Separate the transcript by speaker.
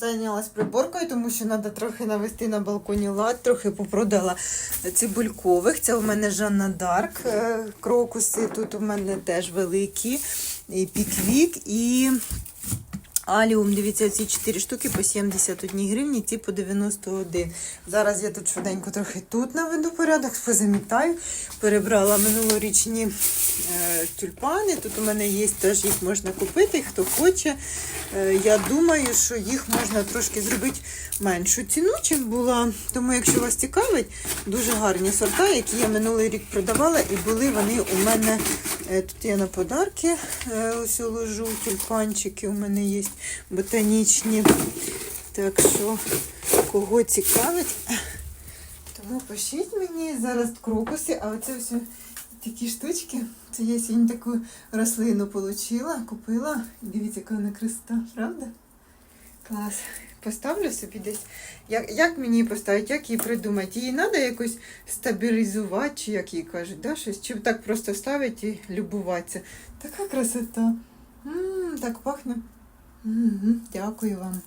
Speaker 1: Зайнялась приборкою, тому що треба трохи навести на балконі лад, трохи попродала цибулькових. Це у мене Жанна Дарк. е, Крокуси тут у мене теж великі. І піквік, і аліум. Дивіться, ці 4 штуки по 71 гривні, ці по 91. Зараз я тут швиденько трохи тут наведу порядок, позамітаю. Перебрала минулорічні е, тюльпани. Тут у мене є, теж їх можна купити, хто хоче. Е, я думаю, що їх можна трошки зробити меншу ціну, чим була. Тому, якщо вас цікавить, дуже гарні сорта, які я минулий рік продавала, і були вони у мене. Е, Тут я на подарки е, ось ложу тюльпанчики у мене є ботанічні. Так що, кого цікавить, тому пишіть мені зараз крокуси, а оце все такі штучки. Це я сьогодні таку рослину отримала, купила. Дивіться, яка вона красота, правда? Клас. Поставлю собі десь. Як, як мені поставити, як її придумати? Її треба якось стабілізувати, чи як її кажуть, да? щось? чи так просто ставити і любуватися. Така красота. м так пахне. Мгм, Дякую вам.